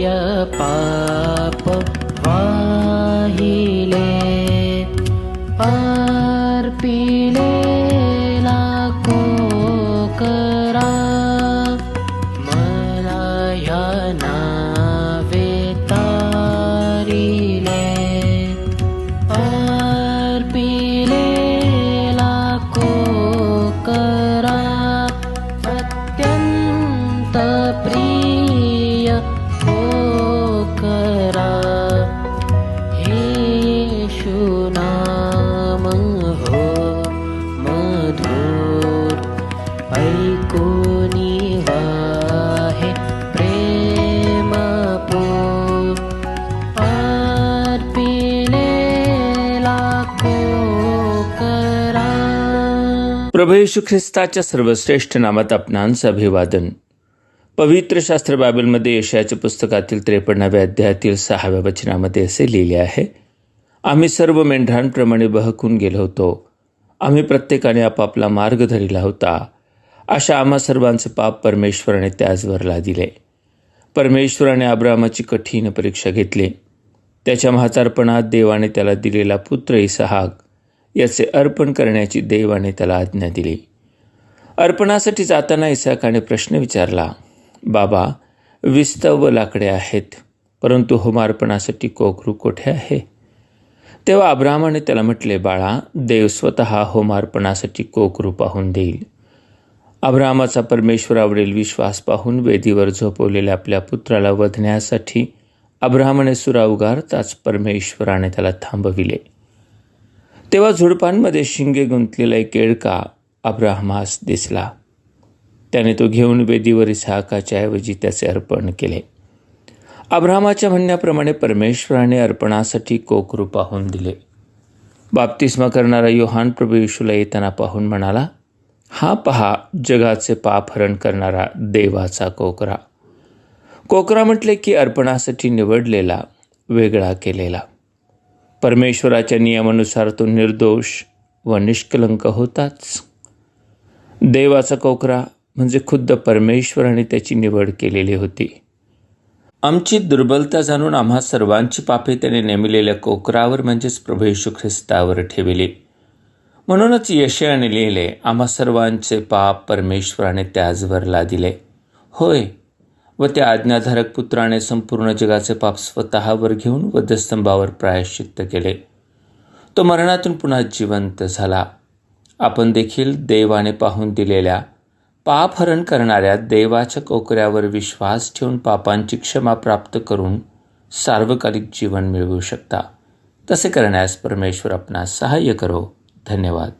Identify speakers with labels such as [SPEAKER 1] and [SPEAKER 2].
[SPEAKER 1] भय पाप वाहिले अर्पी नाम हो मधुर। ऐकोनी वाहे प्रेमपूर। अर्पिले लाखो करा।
[SPEAKER 2] प्रभू येशू ख्रिस्ताच्या सर्वश्रेष्ठ नामात आपणांचं अभिवादन. पवित्र शास्त्र बायबलमध्ये यशयाच्या पुस्तकातील त्रेपन्नाव्या अध्यायातील सहाव्या वचनामध्ये असे लिहिले आहे आम्ही सर्व मेंढरांप्रमाणे बहकून गेलो होतो. आम्ही प्रत्येकाने आपापला मार्ग धरिला होता. अशा आम्हा सर्वांचे पाप परमेश्वराने त्याचवर लादिले परमेश्वराने अब्रामाची कठीण परीक्षा घेतली. त्याच्या म्हातारपणात देवाने त्याला दिलेला पुत्र इसहाग याचे अर्पण करण्याची देवाने त्याला आज्ञा दिली. अर्पणासाठी जाताना इसहाकाने प्रश्न विचारला बाबा विस्तव लाकडे आहेत परंतु होमार्पणासाठी कोकरू कोठे आहे? तेव्हा अब्रामाने त्याला म्हटले बाळा देव स्वतः होमार्पणासाठी कोकरू पाहून देईल. अब्रामाचा परमेश्वरावरील विश्वास पाहून वेदीवर झोपवलेल्या आपल्या पुत्राला वधण्यासाठी अब्रामाने सुरावगारताच परमेश्वराने त्याला थांबविले. तेव्हा झुडपांमध्ये शिंगे गुंतलेला एक केळका अब्राहमास दिसला. त्याने तो घेऊन वेदीवर इसहाकाच्या ऐवजी त्याचे अर्पण केले. अब्राहमाच्या म्हणण्याप्रमाणे परमेश्वराने अर्पणासाठी कोकरू पाहून दिले. बाप्तिस्मा करणारा योहान प्रभू येशूला येताना पाहून म्हणाला हा पहा जगाचे पाप हरण करणारा देवाचा कोकरा. कोकरा म्हटले की अर्पणासाठी निवडलेला वेगळा केलेला. परमेश्वराच्या नियमानुसार तो निर्दोष व निष्कलंक होताच. देवाचा कोकरा म्हणजे खुद्द परमेश्वराने त्याची निवड केलेली होती. आमची दुर्बलता जाणून आम्हा सर्वांची पापे त्याने नेमिलेल्या कोकरावर म्हणजेच प्रभू येशू ख्रिस्तावर ठेविली. म्हणूनच यशयाने लिहिले आम्हा सर्वांचे पाप परमेश्वराने त्याचवरला लादिले. होय व त्या आज्ञाधारक पुत्राने संपूर्ण जगाचे पाप स्वतःवर घेऊन वधस्तंभावर प्रायश्चित्त केले. तो मरणातून पुन्हा जिवंत झाला. आपण देखील देवाने पाहून दिलेल्या पापहरण करणाऱ्या देवाच्या कोकऱ्यावर विश्वास ठेवून पापांची क्षमा प्राप्त करून सार्वकालिक जीवन मिळवू शकता. तसे करण्यास परमेश्वर आपणास सहाय्य करो. धन्यवाद.